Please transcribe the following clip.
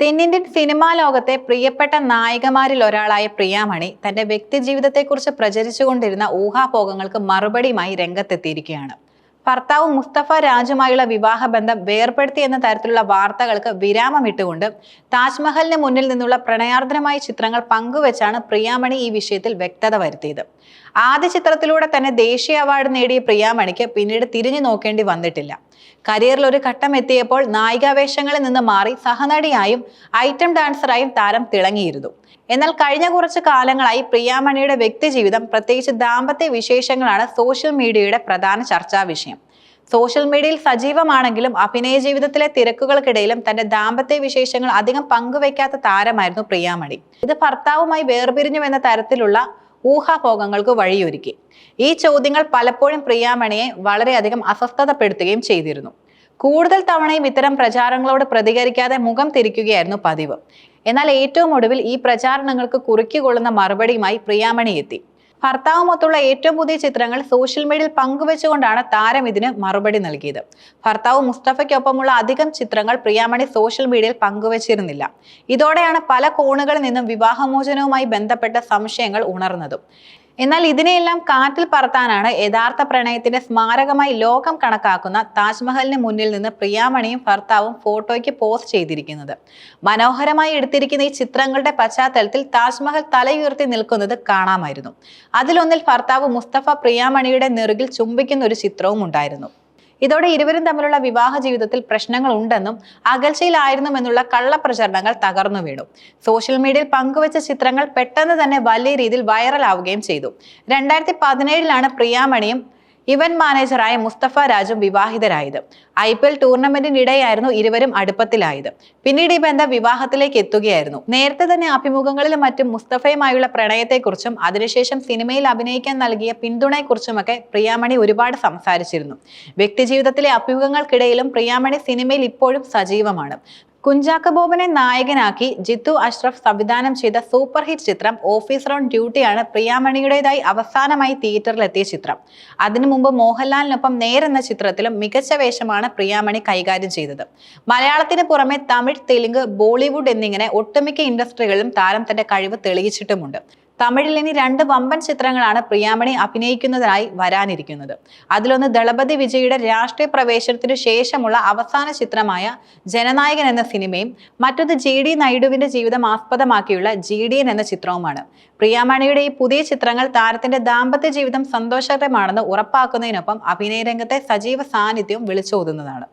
തെന്നിന്ത്യൻ സിനിമാ ലോകത്തെ പ്രിയപ്പെട്ട നായികമാരിൽ ഒരാളായ പ്രിയാമണി തന്റെ വ്യക്തിജീവിതത്തെക്കുറിച്ച് പ്രചരിച്ചുകൊണ്ടിരുന്ന ഊഹാപോഹങ്ങൾക്ക് മറുപടിയുമായി രംഗത്തെത്തിയിരിക്കുകയാണ്. ഭർത്താവ് മുസ്തഫ രാജുമായുള്ള വിവാഹബന്ധം വേർപ്പെടുത്തി എന്ന തരത്തിലുള്ള വാർത്തകൾക്ക് വിരാമമിട്ടുകൊണ്ട് താജ്മഹലിന് മുന്നിൽ നിന്നുള്ള പ്രണയാർദ്രമായ ചിത്രങ്ങൾ പങ്കുവെച്ചാണ് പ്രിയാമണി ഈ വിഷയത്തിൽ വ്യക്തത വരുത്തിയത്. ആദ്യ ചിത്രത്തിലൂടെ തന്നെ ദേശീയ അവാർഡ് നേടിയ പ്രിയാമണിക്ക് പിന്നീട് തിരിഞ്ഞു നോക്കേണ്ടി വന്നിട്ടില്ല. കരിയറിൽ ഒരു ഘട്ടം എത്തിയപ്പോൾ നായികാവേഷങ്ങളിൽ നിന്ന് മാറി സഹനടിയായും ഐറ്റം ഡാൻസറായും താരം തിളങ്ങിയിരുന്നു. എന്നാൽ കഴിഞ്ഞ കുറച്ച് കാലങ്ങളായി പ്രിയാമണിയുടെ വ്യക്തിജീവിതം പ്രത്യേകിച്ച് ദാമ്പത്യ വിശേഷങ്ങളാണ് സോഷ്യൽ മീഡിയയുടെ പ്രധാന ചർച്ചാ വിഷയം. സോഷ്യൽ മീഡിയയിൽ സജീവമാണെങ്കിലും അഭിനയ ജീവിതത്തിലെ തിരക്കുകൾക്കിടയിലും തന്റെ ദാമ്പത്യ വിശേഷങ്ങൾ അധികം പങ്കുവയ്ക്കാത്ത താരമായിരുന്നു പ്രിയാമണി ഇത് ഭർത്താവുമായി വേർപിരിഞ്ഞു എന്ന തരത്തിലുള്ള ഊഹാപോഹങ്ങൾക്ക് വഴിയൊരുക്കി. ഈ ചോദ്യങ്ങൾ പലപ്പോഴും പ്രിയാമണിയെ വളരെയധികം അസ്വസ്ഥതപ്പെടുത്തുകയും ചെയ്തിരുന്നു. കൂടുതൽ തവണയും ഇത്തരം പ്രചാരങ്ങളോട് പ്രതികരിക്കാതെ മുഖം തിരിക്കുകയായിരുന്നു പതിവ്. എന്നാൽ ഏറ്റവും ഒടുവിൽ ഈ പ്രചാരണങ്ങൾക്ക് കുറുക്കിക്കൊള്ളുന്ന മറുപടിയുമായി പ്രിയാമണി എത്തി. ഭർത്താവുമൊത്തുള്ള ഏറ്റവും പുതിയ ചിത്രങ്ങൾ സോഷ്യൽ മീഡിയയിൽ പങ്കുവെച്ചുകൊണ്ടാണ് താരം ഇതിന് മറുപടി നൽകിയത്. ഭർത്താവ് മുസ്തഫയ്ക്കൊപ്പമുള്ള അധികം ചിത്രങ്ങൾ പ്രിയാമണി സോഷ്യൽ മീഡിയയിൽ പങ്കുവച്ചിരുന്നില്ല. ഇതോടെയാണ് പല കോണുകളിൽ നിന്നും വിവാഹമോചനവുമായി ബന്ധപ്പെട്ട സംശയങ്ങൾ ഉണർന്നതും. എന്നാൽ ഇതിനെയെല്ലാം കാറ്റിൽ പറത്താനാണ് യഥാർത്ഥ പ്രണയത്തിന്റെ സ്മാരകമായി ലോകം കണക്കാക്കുന്ന താജ്മഹലിന് മുന്നിൽ നിന്ന് പ്രിയാമണിയും ഭർത്താവും ഫോട്ടോയ്ക്ക് പോസ്റ്റ് ചെയ്തിരിക്കുന്നത്. മനോഹരമായി എടുത്തിരിക്കുന്ന ഈ ചിത്രങ്ങളുടെ പശ്ചാത്തലത്തിൽ താജ്മഹൽ തലയുയർത്തി നിൽക്കുന്നത് കാണാമായിരുന്നു. അതിലൊന്നിൽ ഭർത്താവ് മുസ്തഫ പ്രിയാമണിയുടെ നെറുകിൽ ചുംബിക്കുന്ന ഒരു ചിത്രവും ഉണ്ടായിരുന്നു. ഇതോടെ ഇരുവരും തമ്മിലുള്ള വിവാഹ ജീവിതത്തിൽ പ്രശ്നങ്ങൾ ഉണ്ടെന്നും അകൽച്ചയിലായിരുന്നുമെന്നുള്ള കള്ളപ്രചരണങ്ങൾ തകർന്നു വീണു. സോഷ്യൽ മീഡിയയിൽ പങ്കുവച്ച ചിത്രങ്ങൾ പെട്ടെന്ന് തന്നെ വലിയ രീതിയിൽ വൈറലാവുകയും ചെയ്തു. രണ്ടായിരത്തി പതിനേഴിലാണ് പ്രിയാമണിയും ഇവന്റ് മാനേജറായ മുസ്തഫ രാജും വിവാഹിതരായത്. ഐ പി എൽ ടൂർണമെന്റിനിടെയായിരുന്നു ഇരുവരും അടുപ്പത്തിലായത്. പിന്നീട് ഈ ബന്ധം വിവാഹത്തിലേക്ക് എത്തുകയായിരുന്നു. നേരത്തെ തന്നെ അഭിമുഖങ്ങളിലും മറ്റും മുസ്തഫയുമായുള്ള പ്രണയത്തെക്കുറിച്ചും അതിനുശേഷം സിനിമയിൽ അഭിനയിക്കാൻ നൽകിയ പിന്തുണയെക്കുറിച്ചുമൊക്കെ പ്രിയാമണി ഒരുപാട് സംസാരിച്ചിരുന്നു. വ്യക്തിജീവിതത്തിലെ അഭിമുഖങ്ങൾക്കിടയിലും പ്രിയാമണി സിനിമയിൽ ഇപ്പോഴും സജീവമാണ്. കുഞ്ചാക്ക ബോബനെ നായകനാക്കി ജിത്തു അഷ്റഫ് സംവിധാനം ചെയ്ത സൂപ്പർ ഹിറ്റ് ചിത്രം ഓഫീസർ ഓൺ ഡ്യൂട്ടിയാണ് പ്രിയാമണിയുടേതായി അവസാനമായി തിയേറ്ററിലെത്തിയ ചിത്രം. അതിനു മുമ്പ് മോഹൻലാലിനൊപ്പം നേരെന്ന ചിത്രത്തിലും മികച്ച വേഷമാണ് പ്രിയാമണി കൈകാര്യം ചെയ്തത്. മലയാളത്തിന് പുറമെ തമിഴ് തെലുങ്ക് ബോളിവുഡ് എന്നിങ്ങനെ ഒട്ടുമിക്ക ഇൻഡസ്ട്രികളിലും താരം തന്റെ കഴിവ് തെളിയിച്ചിട്ടുമുണ്ട്. തമിഴിൽ ഇനി രണ്ട് വമ്പൻ ചിത്രങ്ങളാണ് പ്രിയാമണി അഭിനയിക്കുന്നതിനായി വരാനിരിക്കുന്നത്. അതിലൊന്ന് ദളപതി വിജയുടെ രാഷ്ട്രീയ പ്രവേശനത്തിനു ശേഷമുള്ള അവസാന ചിത്രമായ ജനനായകൻ എന്ന സിനിമയും മറ്റൊന്ന് ജി ഡി നായിഡുവിന്റെ ജീവിതം ആസ്പദമാക്കിയുള്ള ജി ഡി എൻ എന്ന ചിത്രവുമാണ്. പ്രിയാമണിയുടെ ഈ പുതിയ ചിത്രങ്ങൾ താരത്തിന്റെ ദാമ്പത്യ ജീവിതം സന്തോഷകരമാണെന്ന് ഉറപ്പാക്കുന്നതിനൊപ്പം അഭിനയ രംഗത്തെ സജീവ സാന്നിധ്യവും വിളിച്ചോതുന്നതാണ്.